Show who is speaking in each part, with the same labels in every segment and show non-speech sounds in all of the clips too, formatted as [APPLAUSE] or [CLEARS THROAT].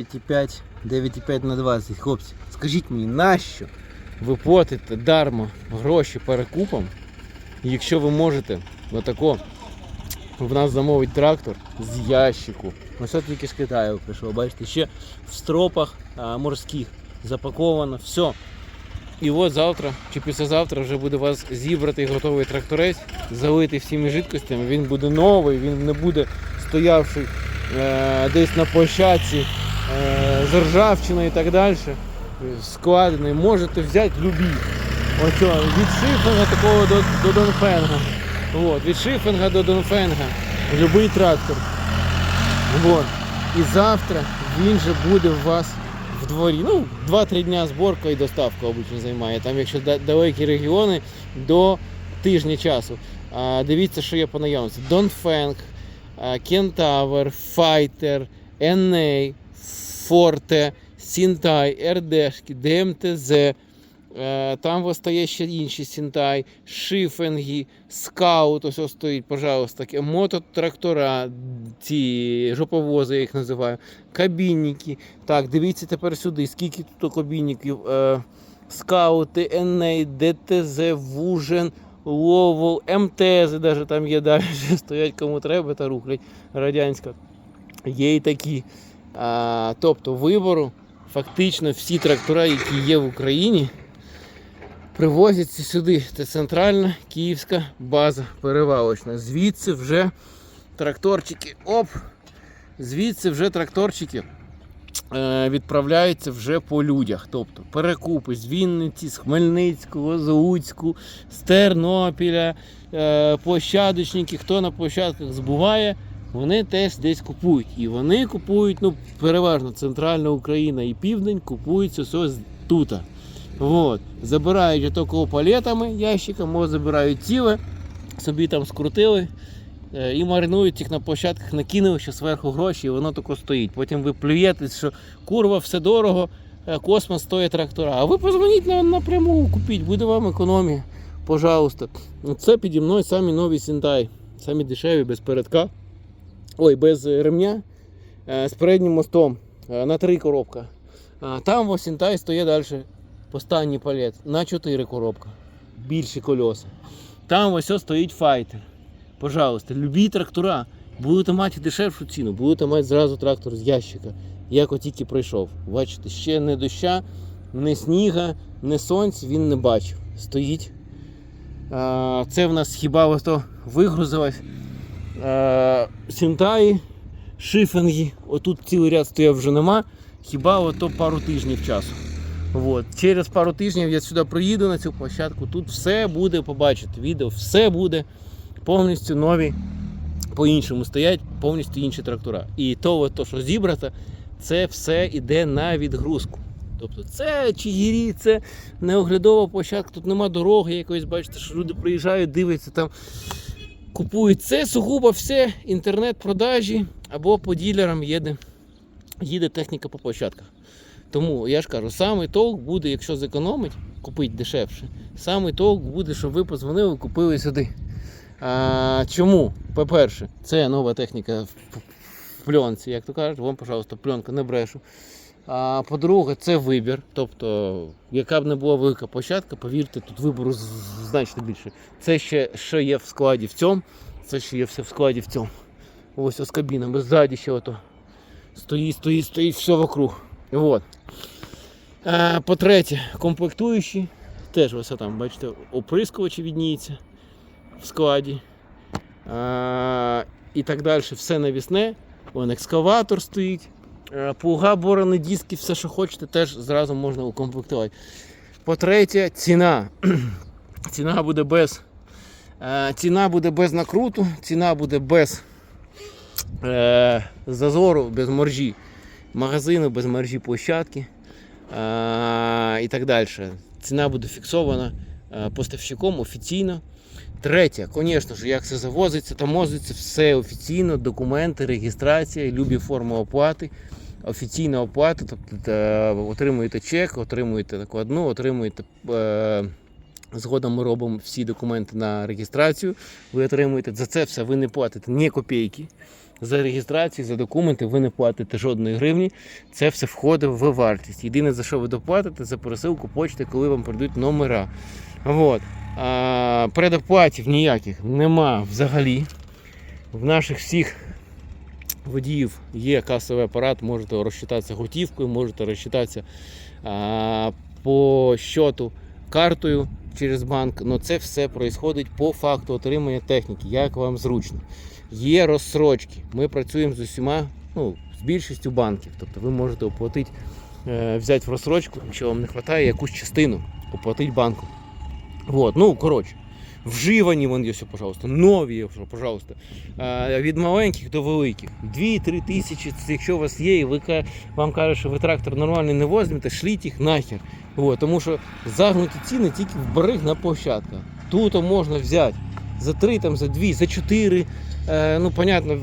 Speaker 1: 9,5, 9,5 на 20. Хлопці, скажіть мені, нащо ви платите дарма гроші перекупам, якщо ви можете отако в нас замовить трактор з ящику. Ось от тільки з Китаю прийшло, бачите, ще в стропах а, морських запаковано, все. І от завтра чи післязавтра вже буде у вас зібратий готовий тракторець, залитий всіми жидкостями. Він буде новий, він не буде стоявший е, десь на площадці з ржавчиною і так далі. Складений. Можете взяти любі. Ось від шифінга такого до, до Донфенга. От, від шифінга до Донфенга. Любий трактор. Вот. І завтра він же буде у вас в дворі. Ну, 2-3 дня зборка і доставка обично займає. Там, якщо далекі регіони, до тижня часу. А, дивіться, що є по наявності. Донфенг, Кентавер, Файтер, NA, Форте, Сінтай, РДшки, ДМТЗ. Е, Там остає ще інші Сінтай, Шифенги, Скаут, ось ось стоїть, пожалуйста, мототрактора, ці жоповози, я їх називаю, кабінники. Так, дивіться тепер сюди, скільки тут кабінників. Е, Скаути, НА, ДТЗ, Вужен, Ловол, МТЗ, навіть там є далі, [LAUGHS] стоять кому треба, та рухлять радянська. Є і такі. А, тобто вибору фактично всі трактора, які є в Україні, привозяться сюди. Це центральна київська база перевалочна. Звідси вже тракторчики. Оп! Звідси вже тракторчики е, відправляються вже по людях. Тобто перекупи з Вінниці, з Хмельницького, з Луцьку, з Тернопіля, е, площадочники, хто на площадках збуває, вони теж десь купують. І вони купують, ну, переважно центральна Україна і південь купують все тут. Вот. Забирають тільки палетами ящиком, може забирають ціле, собі там скрутили е, і маринують їх на площадках, накинули ще зверху гроші, і воно тако стоїть. Потім ви плюєтесь, що курва, все дорого, е, космос стоїть трактора. А ви позвоніть на, напряму, купіть, буде вам економія. Пожалуйста. Це піді мною самі нові Сінтай. Самі дешеві, без передка. Ой, без ремня. е, З переднім мостом е, на три коробка. Там ось Сінтай стоїть далі. Останній палет на 4 коробка. Більші кольоса. Там ось стоїть файтер. Пожалуйста, любі трактора. Будете мати дешевшу ціну, будете мати зразу трактор з ящика, як тільки прийшов. Бачите, ще не доща, не сніга, не сонця він не бачив. Стоїть. Це в нас хіба ось то вигрузилось. А, Сінтаї, шифінги. Отут цілий ряд стояв вже нема. Хіба ото пару тижнів часу. От. Через пару тижнів я сюди приїду на цю площадку. Тут все буде побачити. Відео, все буде повністю нові, по-іншому стоять, повністю інші трактора. І то, то що зібрато, це все йде на відгрузку. Тобто це чигірі, це неоглядова площадка, тут нема дороги якоїсь, бачите, що люди приїжджають, дивляться там, купують. Це сугубо все інтернет-продажі або по ділерам їде, їде техніка по площадках. Тому я ж кажу, самий толк буде, якщо зекономить, купити дешевше. Самий толк буде, щоб ви позвонили, купили сюди. А, чому? По-перше, це нова техніка в пленці, як то кажуть, вам, пожалуйста, пленка не брешу. А по-друге, це вибір. Тобто, яка б не була велика площадка, повірте, тут вибору значно більше. Це ще що є в складі в цьому, це ще є все в складі в цьому. Ось ось кабіна, ззаді ще ото. Стоїть, стоїть, стоїть, все вокруг. Вот. По-третє, комплектуючі. Теж ось там, бачите, оприскувачі відніється в складі. А, і так далі, все навісне. Вон екскаватор стоїть. Е, Плуга, борони, диски, все, що хочете, теж зразу можна укомплектувати. По-третє, ціна. [CLEARS THROAT] ціна буде без. е, Ціна буде без накруту, ціна буде без е, зазору, без моржі магазину, без мережі площадки а, і так далі. Ціна буде фіксована а, поставщиком офіційно. Третє, звісно ж, як це завозиться, там возиться все офіційно, документи, реєстрація, любі форми оплати. Офіційна оплата, тобто е, отримуєте чек, отримуєте накладну, отримуєте. Е, Згодом ми робимо всі документи на реєстрацію. Ви отримуєте за це все, ви не платите ні копійки. за реєстрацію, за документи ви не платите жодної гривні. Це все входить в вартість. Єдине, за що ви доплатите, за пересилку почти, коли вам прийдуть номера. Вот. А, предоплатів ніяких нема взагалі. В наших всіх водіїв є касовий апарат, можете розчитатися готівкою, можете розчитатися а, по щоту картою через банк. але це все відбувається по факту отримання техніки, як вам зручно. Є розсрочки. Ми працюємо з усіма, ну, з більшістю банків. Тобто ви можете оплатити, е, взяти в розсрочку, якщо вам не вистачає якусь частину, оплатити банку. Вот, ну, коротше. Вживані вон є, все, пожалуйста, нові, пожалуйста. Від маленьких до великих. 2-3 тисячі, якщо у вас є, і ви, вам кажуть, що ви трактор нормальний не возьмете, шліть їх нахер. Вот, тому що загнуті ціни тільки в бариг на площадках. Тут можна взяти за 3, там, за 2, за 4, е, ну, понятно,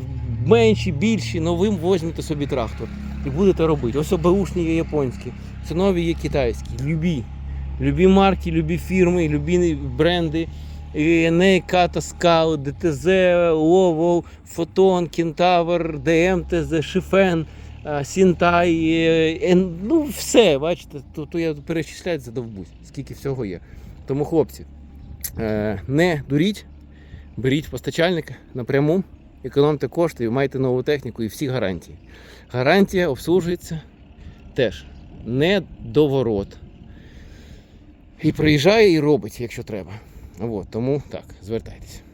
Speaker 1: менші, більші, але ви візьмете собі трактор і будете робити. Ось беушні є японські, це нові є китайські, любі. Любі марки, любі фірми, любі бренди. Ката, Скаут, ДТЗ, Ловол, Фотон, Кентавр, ДМТЗ, Шифен, Сінтай, е, ну все, бачите, тут я перечисляю задовбусь, скільки всього є. Тому, хлопці, е, не дуріть, беріть постачальника напряму, економте кошти, майте нову техніку і всі гарантії. Гарантія обслужується теж не до ворот. І приїжджає і робить, якщо треба. От, тому так, звертайтеся.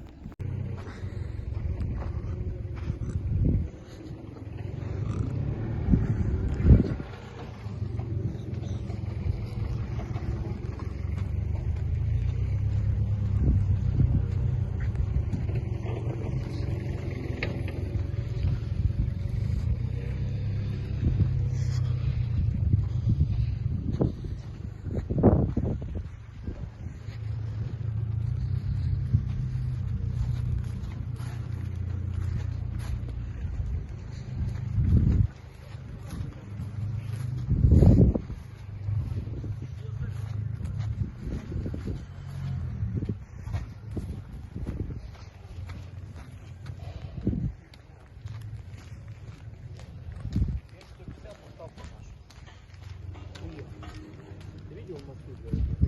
Speaker 2: uma figura.